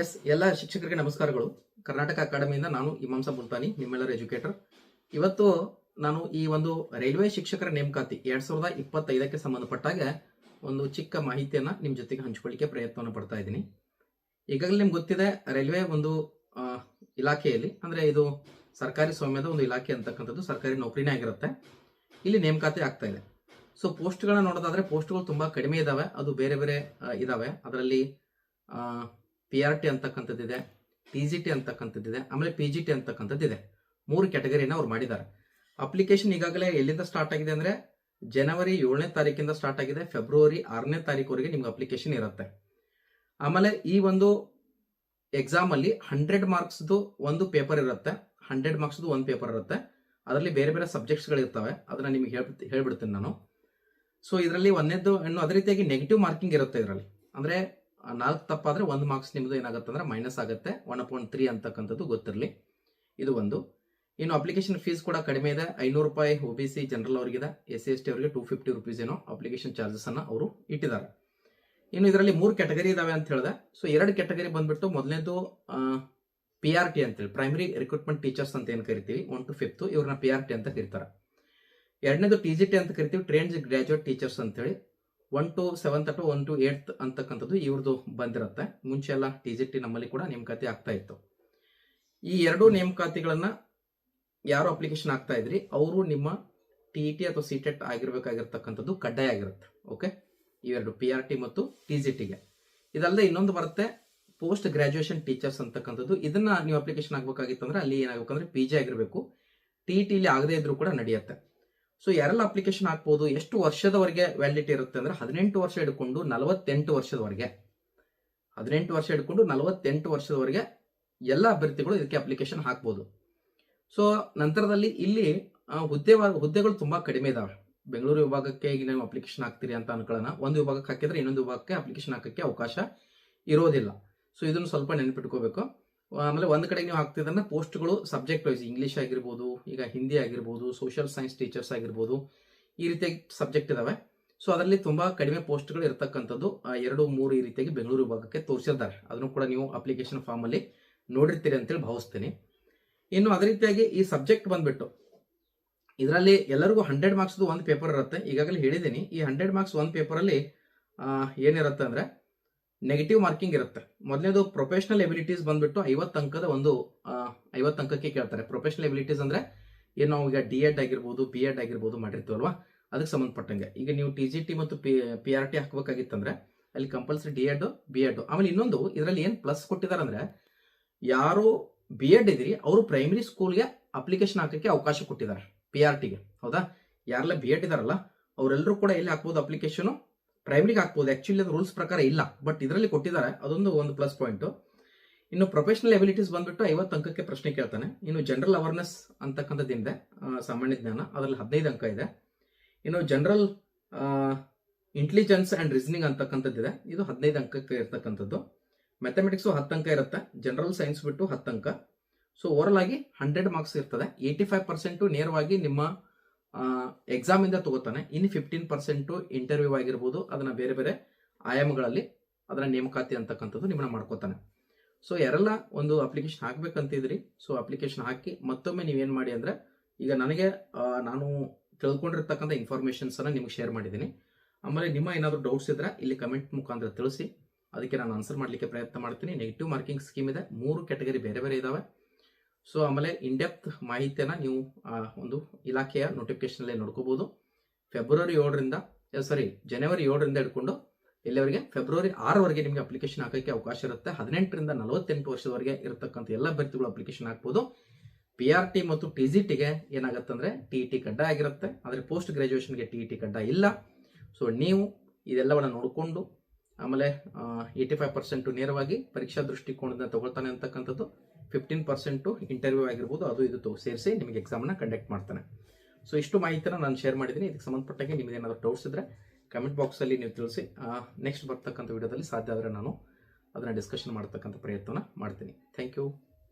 S ಎಲ್ಲ ಶಿಕ್ಷಕರಿಗೆ ನಮಸ್ಕಾರಗಳು. ಕರ್ನಾಟಕ ಅಕಾಡೆಮಿಯಿಂದ ನಾನು ಇಮಾಂಸ ಮುಲ್ತಾನಿ, ನಿಮ್ಮೆಲ್ಲರ ಎಜುಕೇಟರ್. ಇವತ್ತು ನಾನು ಈ ಒಂದು ರೈಲ್ವೆ ಶಿಕ್ಷಕರ ನೇಮಕಾತಿ ಎರಡ್ ಸಾವಿರದ ಇಪ್ಪತ್ತೈದಕ್ಕೆ ಸಂಬಂಧಪಟ್ಟಾಗ ಒಂದು ಚಿಕ್ಕ ಮಾಹಿತಿಯನ್ನ ನಿಮ್ ಜೊತೆಗೆ ಹಂಚಿಕೊಳ್ಳಿಕ್ಕೆ ಪ್ರಯತ್ನವನ್ನು ಪಡ್ತಾ ಇದ್ದೀನಿ. ಈಗಾಗಲೇ ನಿಮ್ಗೆ ಗೊತ್ತಿದೆ, ರೈಲ್ವೆ ಒಂದು ಇಲಾಖೆಯಲ್ಲಿ, ಅಂದ್ರೆ ಇದು ಸರ್ಕಾರಿ ಸ್ವಾಮ್ಯದ ಒಂದು ಇಲಾಖೆ ಅಂತಕ್ಕಂಥದ್ದು ಸರ್ಕಾರಿ ನೌಕರಿನೇ ಆಗಿರುತ್ತೆ. ಇಲ್ಲಿ ನೇಮಕಾತಿ ಆಗ್ತಾ ಇದೆ. ಸೊ ಪೋಸ್ಟ್ಗಳನ್ನ ನೋಡೋದಾದ್ರೆ ಪೋಸ್ಟ್ಗಳು ತುಂಬಾ ಕಡಿಮೆ ಇದಾವೆ. ಅದು ಬೇರೆ ಬೇರೆ ಇದಾವೆ. ಅದರಲ್ಲಿ ಪಿ ಆರ್ ಟಿ ಅಂತಕ್ಕಂಥದ್ದಿದೆ ಟಿ ಜಿ ಟಿ ಅಂತಕ್ಕಂಥದ್ದಿದೆ, ಆಮೇಲೆ ಪಿ ಜಿ ಟಿ ಅಂತಕ್ಕಂಥದ್ದಿದೆ. ಮೂರು ಕ್ಯಾಟಗರಿನ ಅವ್ರು ಮಾಡಿದ್ದಾರೆ. ಅಪ್ಲಿಕೇಶನ್ ಈಗಾಗಲೇ ಎಲ್ಲಿಂದ ಸ್ಟಾರ್ಟ್ ಆಗಿದೆ ಅಂದರೆ ಜನವರಿ ಏಳನೇ ತಾರೀಕಿಂದ ಸ್ಟಾರ್ಟ್ ಆಗಿದೆ ಫೆಬ್ರವರಿ ಆರನೇ ತಾರೀಕುವರೆಗೆ ನಿಮ್ಗೆ ಅಪ್ಲಿಕೇಶನ್ ಇರುತ್ತೆ. ಆಮೇಲೆ ಈ ಒಂದು ಎಕ್ಸಾಮಲ್ಲಿ ಹಂಡ್ರೆಡ್ ಮಾರ್ಕ್ಸ್ದು ಒಂದು ಪೇಪರ್ ಇರುತ್ತೆ. ಹಂಡ್ರೆಡ್ ಮಾರ್ಕ್ಸ್ದು ಒಂದು ಪೇಪರ್ ಇರುತ್ತೆ. ಅದರಲ್ಲಿ ಬೇರೆ ಬೇರೆ ಸಬ್ಜೆಕ್ಟ್ಸ್ಗಳಿರ್ತವೆ ಅದನ್ನ ನಿಮಗೆ ಹೇಳ್ಬಿಡ್ತೀನಿ ಹೇಳ್ಬಿಡ್ತೀನಿ ನಾನು. ಸೊ ಇದರಲ್ಲಿ ಒಂದೇದ್ದು ಅದೇ ರೀತಿಯಾಗಿ ನೆಗೆಟಿವ್ ಮಾರ್ಕಿಂಗ್ ಇರುತ್ತೆ ಇದರಲ್ಲಿ. ಅಂದ್ರೆ ನಾಲ್ಕು ತಪ್ಪಾದ್ರೆ ಒಂದು ಮಾರ್ಕ್ಸ್ ನಿಮ್ದು ಏನಾಗುತ್ತೆ ಅಂದರೆ ಮೈನಸ್ ಆಗುತ್ತೆ ಒನ್ ಪಾಯಿಂಟ್ ತ್ರೀ ಅಂತಕ್ಕಂಥದ್ದು ಗೊತ್ತಿರಲಿ. ಇದು ಒಂದು. ಇನ್ನು ಅಪ್ಲಿಕೇಶನ್ ಫೀಸ್ ಕೂಡ ಕಡಿಮೆ ಇದೆ, ಐನೂರು ರೂಪಾಯಿ ಒ ಬಿ ಸಿ ಜನರಲ್ ಅವರಿಗಿದೆ ಎಸ್ ಸಿ ಎಸ್ ಟಿ ಅವರಿಗೆ ಟೂ ಫಿಫ್ಟಿ ರುಪೀಸ್ ಏನೋ ಅಪ್ಲಿಕೇಶನ್ ಚಾರ್ಜಸ್ ಅನ್ನ ಅವರು ಇಟ್ಟಿದ್ದಾರೆ. ಇನ್ನು ಇದರಲ್ಲಿ ಮೂರು ಕ್ಯಾಟಗರಿ ಇದಾವೆ ಅಂತ ಹೇಳಿದೆ. ಸೊ ಎರಡು ಕ್ಯಾಟಗರಿ ಬಂದ್ಬಿಟ್ಟು ಮೊದಲನೇದು ಪಿ ಆರ್ ಟಿ ಅಂತೇಳಿ ಪ್ರೈಮರಿ ರಿಕ್ರೂಟ್ಮೆಂಟ್ ಟೀಚರ್ಸ್ ಅಂತ ಏನು ಕರಿತೀವಿ ಒನ್ ಟು ಫಿಫ್ತ್ ಇವ್ರನ್ನ ಪಿ ಆರ್ ಟಿ ಅಂತ ಕರೀತಾರೆ. ಎರಡನೇದು ಟಿ ಜಿ ಟಿ ಅಂತ ಕರಿತೀವಿ ಟ್ರೇನ್ಸ್ ಗ್ರಾಜುಯೇಟ್ ಟೀಚರ್ಸ್ ಅಂತೇಳಿ ಒನ್ ಟು ಸೆವೆಂತ್ ಅಥವಾ ಒನ್ ಟು ಏಟ್ ಅಂತಕ್ಕಂಥದ್ದು ಇವ್ರದ್ದು ಬಂದಿರುತ್ತೆ. ಮುಂಚೆ ಎಲ್ಲ ಟಿ ಜಿ ಟಿ ನಮ್ಮಲ್ಲಿ ಕೂಡ ನೇಮಕಾತಿ ಆಗ್ತಾ ಇತ್ತು. ಈ ಎರಡು ನೇಮಕಾತಿಗಳನ್ನ ಯಾರು ಅಪ್ಲಿಕೇಶನ್ ಆಗ್ತಾ ಇದ್ರಿ? ಅವರು ನಿಮ್ಮ ಟಿ ಟಿ ಅಥವಾ ಸಿ ಟೆಟ್ ಆಗಿರ್ಬೇಕಾಗಿರ್ತಕ್ಕಂಥದ್ದು ಕಡ್ಡಾಯ ಆಗಿರುತ್ತೆ. ಓಕೆ ಇವೆರಡು ಪಿ ಆರ್ ಟಿ ಮತ್ತು ಟಿ ಜಿ ಟಿಗೆ ಇದಲ್ಲದೆ ಇನ್ನೊಂದು ಬರುತ್ತೆ ಪೋಸ್ಟ್ ಗ್ರಾಜುಯೇಷನ್ ಟೀಚರ್ಸ್ ಅಂತಕ್ಕಂಥದ್ದು. ಇದನ್ನ ನೀವು ಅಪ್ಲಿಕೇಶನ್ ಆಗ್ಬೇಕಾಗಿತ್ತಂದ್ರೆ ಅಲ್ಲಿ ಏನಾಗಬೇಕಂದ್ರೆ ಪಿ ಜಿ ಆಗಿರಬೇಕು. ಟಿ ಟಿಲಿ ಆಗದೇ ಇದ್ರೂ ಕೂಡ ನಡೆಯುತ್ತೆ. ಸೊ ಯಾರೆಲ್ಲ ಅಪ್ಲಿಕೇಶನ್ ಹಾಕ್ಬೋದು, ಎಷ್ಟು ವರ್ಷದವರೆಗೆ ವ್ಯಾಲಿಡಿಟಿ ಇರುತ್ತೆ ಅಂದ್ರೆ ಹದಿನೆಂಟು ವರ್ಷ ಹಿಡ್ಕೊಂಡು ನಲವತ್ತೆಂಟು ವರ್ಷದವರೆಗೆ. ಹದಿನೆಂಟು ವರ್ಷ ಹಿಡ್ಕೊಂಡು ನಲವತ್ತೆಂಟು ವರ್ಷದವರೆಗೆ ಎಲ್ಲ ಅಭ್ಯರ್ಥಿಗಳು ಇದಕ್ಕೆ ಅಪ್ಲಿಕೇಶನ್ ಹಾಕ್ಬೋದು. ಸೊ ನಂತರದಲ್ಲಿ ಇಲ್ಲಿ ಹುದ್ದೆ ಹುದ್ದೆಗಳು ತುಂಬಾ ಕಡಿಮೆ ಇದಾವೆ. ಬೆಂಗಳೂರು ವಿಭಾಗಕ್ಕೆ ಈಗ ನೀವು ಅಪ್ಲಿಕೇಶನ್ ಹಾಕ್ತೀರಿ ಅಂತ ಅನ್ಕೊಳ್ಳೋಣ. ಒಂದು ವಿಭಾಗಕ್ಕೆ ಹಾಕಿದ್ರೆ ಇನ್ನೊಂದು ವಿಭಾಗಕ್ಕೆ ಅಪ್ಲಿಕೇಶನ್ ಹಾಕಕ್ಕೆ ಅವಕಾಶ ಇರೋದಿಲ್ಲ. ಸೊ ಇದನ್ನು ಸ್ವಲ್ಪ ನೆನಪಿಟ್ಕೋಬೇಕು. ಆಮೇಲೆ ಒಂದು ಕಡೆ ನೀವು ಹಾಕ್ತಿದ್ರೆ ಪೋಸ್ಟ್ಗಳು ಸಬ್ಜೆಕ್ಟ್ ವೈಸ್ ಇಂಗ್ಲೀಷ್ ಆಗಿರ್ಬೋದು ಈಗ ಹಿಂದಿ ಆಗಿರ್ಬೋದು ಸೋಷಿಯಲ್ ಸೈನ್ಸ್ ಟೀಚರ್ಸ್ ಆಗಿರ್ಬೋದು ಈ ರೀತಿಯಾಗಿ ಸಬ್ಜೆಕ್ಟ್ ಇದಾವೆ. ಸೊ ಅದರಲ್ಲಿ ತುಂಬ ಕಡಿಮೆ ಪೋಸ್ಟ್ಗಳು ಇರತಕ್ಕಂಥದ್ದು ಎರಡು ಮೂರು ಈ ರೀತಿಯಾಗಿ ಬೆಂಗಳೂರು ವಿಭಾಗಕ್ಕೆ ತೋರಿಸಿದ್ದಾರೆ ಅದನ್ನು ಕೂಡ ನೀವು ಅಪ್ಲಿಕೇಶನ್ ಫಾರ್ಮ್ ಅಲ್ಲಿ ನೋಡಿರ್ತೀರಿ ಅಂತೇಳಿ ಭಾವಿಸ್ತೀನಿ. ಇನ್ನು ಅದೇ ರೀತಿಯಾಗಿ ಈ ಸಬ್ಜೆಕ್ಟ್ ಬಂದ್ಬಿಟ್ಟು ಇದರಲ್ಲಿ ಎಲ್ಲರಿಗೂ ಹಂಡ್ರೆಡ್ ಮಾರ್ಕ್ಸ್ ಒಂದು ಪೇಪರ್ ಇರುತ್ತೆ. ಈಗಾಗಲೇ ಹೇಳಿದ್ದೀನಿ ಈ ಹಂಡ್ರೆಡ್ ಮಾರ್ಕ್ಸ್ ಒಂದು ಪೇಪರ್ ಅಲ್ಲಿ ಆ, ಏನಿರುತ್ತೆ ಅಂದ್ರೆ ನೆಗೆಟಿವ್ ಮಾರ್ಕಿಂಗ್ ಇರುತ್ತೆ. ಮೊದಲನೇದು ಪ್ರೊಫೆಷನಲ್ ಎಬಿಲಿಟೀಸ್ ಬಂದ್ಬಿಟ್ಟು ಐವತ್ತು ಅಂಕದ ಒಂದು ಐವತ್ತು ಅಂಕಕ್ಕೆ ಕೇಳ್ತಾರೆ. ಪ್ರೊಫೆಷನಲ್ ಎಬಿಲಿಟೀಸ್ ಅಂದ್ರೆ ಏನು ನಾವು ಈಗ ಡಿ ಎಡ್ ಆಗಿರ್ಬೋದು ಬಿ ಎಡ್ ಆಗಿರ್ಬೋದು ಮಾಡಿರ್ತೀವಲ್ವ ಅದಕ್ಕೆ ಸಂಬಂಧಪಟ್ಟಂಗೆ. ಈಗ ನೀವು ಟಿ ಜಿ ಟಿ ಮತ್ತು ಪಿ ಪಿ ಆರ್ ಟಿ ಹಾಕ್ಬೇಕಾಗಿತ್ತಂದ್ರೆ ಅಲ್ಲಿ compulsory D Ed B Ed ಆಮೇಲೆ ಇನ್ನೊಂದು, ಇದರಲ್ಲಿ ಏನು ಪ್ಲಸ್ ಕೊಟ್ಟಿದ್ದಾರೆ ಅಂದ್ರೆ ಯಾರು ಬಿ ಎಡ್ ಇದ್ರಿ ಅವರು ಪ್ರೈಮರಿ ಸ್ಕೂಲ್ಗೆ ಅಪ್ಲಿಕೇಶನ್ ಹಾಕಕ್ಕೆ ಅವಕಾಶ ಕೊಟ್ಟಿದ್ದಾರೆ ಪಿ ಆರ್ ಟಿಗೆ ಹೌದಾ? ಯಾರೆಲ್ಲ ಬಿ ಎಡ್ ಇದಾರಲ್ಲ ಅವರೆಲ್ಲರೂ ಕೂಡ ಎಲ್ಲಿ ಹಾಕ್ಬೋದು ಅಪ್ಲಿಕೇಶನ್ ಪ್ರೈಮರಿಗೆ ಹಾಕ್ಬೋದು. ಆ್ಯಕ್ಚುಲಿ ಅದು ರೂಲ್ಸ್ ಪ್ರಕಾರ ಇಲ್ಲ. ಬಟ್ ಇದರಲ್ಲಿ ಕೊಟ್ಟಿದ್ದಾರೆ. ಅದೊಂದು ಒಂದು ಪ್ಲಸ್ ಪಾಯಿಂಟು ಇನ್ನು ಪ್ರೊಫೆಷನಲ್ ಎಬಿಲಿಟೀಸ್ ಬಂದ್ಬಿಟ್ಟು ಐವತ್ತು ಅಂಕಕ್ಕೆ ಪ್ರಶ್ನೆ ಕೇಳ್ತಾನೆ. ಇನ್ನು ಜನರಲ್ ಅವೇರ್ನೆಸ್ ಅಂತಕ್ಕಂಥದ್ದಿದೆ ಸಾಮಾನ್ಯ ಜ್ಞಾನ. ಅದರಲ್ಲಿ ಹದಿನೈದು ಅಂಕ ಇದೆ. ಇನ್ನು ಜನರಲ್ ಇಂಟೆಲಿಜೆನ್ಸ್ ಆ್ಯಂಡ್ ರೀಸನಿಂಗ್ ಅಂತಕ್ಕಂಥದ್ದಿದೆ ಇದು. ಹದಿನೈದು ಅಂಕಕ್ಕೆ ಇರ್ತಕ್ಕಂಥದ್ದು. ಮ್ಯಾಥಮೆಟಿಕ್ಸು ಹತ್ತು ಅಂಕ ಇರುತ್ತೆ. ಜನರಲ್ ಸೈನ್ಸ್ ಬಿಟ್ಟು ಹತ್ತು ಅಂಕ. ಸೊ ಓವರಲ್ ಆಗಿ ಹಂಡ್ರೆಡ್ ಮಾರ್ಕ್ಸ್ ಇರ್ತದೆ. ಏಯ್ಟಿ ಫೈವ್ ಪರ್ಸೆಂಟು ನೇರವಾಗಿ ನಿಮ್ಮ ಎಕ್ಸಾಮ್ ಇಂದ ತಗೋತಾನೆ. ಇನ್ ಫಿಫ್ಟೀನ್ ಪರ್ಸೆಂಟು ಇಂಟರ್ವ್ಯೂ ಆಗಿರ್ಬೋದು, ಅದನ್ನ ಬೇರೆ ಬೇರೆ ಆಯಾಮಗಳಲ್ಲಿ ಅದರ ನೇಮಕಾತಿ ಅಂತಕ್ಕಂಥದ್ದು ನಿಮ್ಮನ್ನ ಮಾಡ್ಕೋತಾನೆ. ಸೊ ಯಾರೆಲ್ಲ ಒಂದು ಅಪ್ಲಿಕೇಶನ್ ಹಾಕ್ಬೇಕಂತಿದ್ರಿ ಸೊ ಅಪ್ಲಿಕೇಶನ್ ಹಾಕಿ ಮತ್ತೊಮ್ಮೆ ನೀವೇನು ಮಾಡಿ ಅಂದ್ರೆ, ಈಗ ನನಗೆ ನಾನು ತಿಳ್ಕೊಂಡಿರ್ತಕ್ಕಂಥ ಇನ್ಫಾರ್ಮೇಶನ್ಸ್ ಅನ್ನ ನಿಮ್ಗೆ ಶೇರ್ ಮಾಡಿದ್ದೀನಿ. ಆಮೇಲೆ ನಿಮ್ಮ ಏನಾದರೂ ಡೌಟ್ಸ್ ಇದ್ರೆ ಇಲ್ಲಿ ಕಮೆಂಟ್ ಮುಖಾಂತರ ತಿಳಿಸಿ, ಅದಕ್ಕೆ ನಾನು ಆನ್ಸರ್ ಮಾಡಲಿಕ್ಕೆ ಪ್ರಯತ್ನ ಮಾಡ್ತೀನಿ. ನೆಗೆಟಿವ್ ಮಾರ್ಕಿಂಗ್ ಸ್ಕೀಮ್ ಇದೆ. ಮೂರು ಕ್ಯಾಟಗರಿ ಬೇರೆ ಬೇರೆ ಇದಾವೆ. ಸೊ ಆಮೇಲೆ ಇನ್ಡೆಪ್ತ್ ಮಾಹಿತಿಯನ್ನು ನೀವು ಆ, ಒಂದು ಇಲಾಖೆಯ ನೋಟಿಫಿಕೇಶನಲ್ಲಿ ನೋಡ್ಕೋಬಹುದು ಫೆಬ್ರವರಿ ಏಳರಿಂದ ಸಾರಿ ಜನವರಿ ಏಳರಿಂದ ಹಿಡ್ಕೊಂಡು ಇಲ್ಲಿವರೆಗೆ ಫೆಬ್ರವರಿ ಆರವರೆಗೆ ನಿಮಗೆ ಅಪ್ಲಿಕೇಶನ್ ಹಾಕೋಕ್ಕೆ ಅವಕಾಶ ಇರುತ್ತೆ. ಹದಿನೆಂಟರಿಂದ ನಲವತ್ತೆಂಟು ವರ್ಷದವರೆಗೆ ಇರತಕ್ಕಂಥ ಎಲ್ಲ ಅಭ್ಯರ್ಥಿಗಳು ಅಪ್ಲಿಕೇಶನ್ ಹಾಕ್ಬೋದು. ಪಿ ಆರ್ ಟಿ ಮತ್ತು ಟಿ ಜಿ ಟಿಗೆ ಏನಾಗುತ್ತಂದ್ರೆ ಟಿ ಟಿ ಕಡ್ಡಾಯ ಆಗಿರುತ್ತೆ. ಆದರೆ ಪೋಸ್ಟ್ ಗ್ರಾಜುಯೇಷನ್ಗೆ ಟಿ ಟಿ ಕಡ್ಡ ಇಲ್ಲ. ಸೊ ನೀವು ಇದೆಲ್ಲವನ್ನ ನೋಡಿಕೊಂಡು ಆಮೇಲೆ ಏಯ್ಟಿ ಫೈವ್ ಪರ್ಸೆಂಟು ನೇರವಾಗಿ ಪರೀಕ್ಷಾ ದೃಷ್ಟಿಕೋನದಿಂದ ತಗೊಳ್ತಾನೆ ಅಂತಕ್ಕಂಥದ್ದು ಫಿಫ್ಟೀನ್ ಪರ್ಸೆಂಟು ಇಂಟರ್ವ್ಯೂ ಆಗಿರ್ಬೋದು, ಅದು ಇದು ಸೇರಿಸಿ ನಿಮಗೆ ಎಕ್ಸಾಮ್ನ ಕಂಡಕ್ಟ್ ಮಾಡ್ತಾನೆ. ಸೊ ಇಷ್ಟು ಮಾಹಿತಿನ ನಾನು ಶೇರ್ ಮಾಡಿದ್ದೀನಿ ಇದಕ್ಕೆ ಸಂಬಂಧಪಟ್ಟಂಗೆ ನಿಮಗೆ ಏನಾದರೂ ಡೌಟ್ಸ್ ಇದ್ದರೆ ಕಮೆಂಟ್ ಬಾಕ್ಸಲ್ಲಿ ನೀವು ತಿಳಿಸಿ. ನೆಕ್ಸ್ಟ್ ಬರ್ತಕ್ಕಂಥ ವಿಡಿಯೋದಲ್ಲಿ ಸಾಧ್ಯ ಆದರೆ ನಾನು ಅದನ್ನು ಡಿಸ್ಕಷನ್ ಮಾಡ್ತಕ್ಕಂಥ ಪ್ರಯತ್ನ ಮಾಡ್ತೀನಿ. Thank you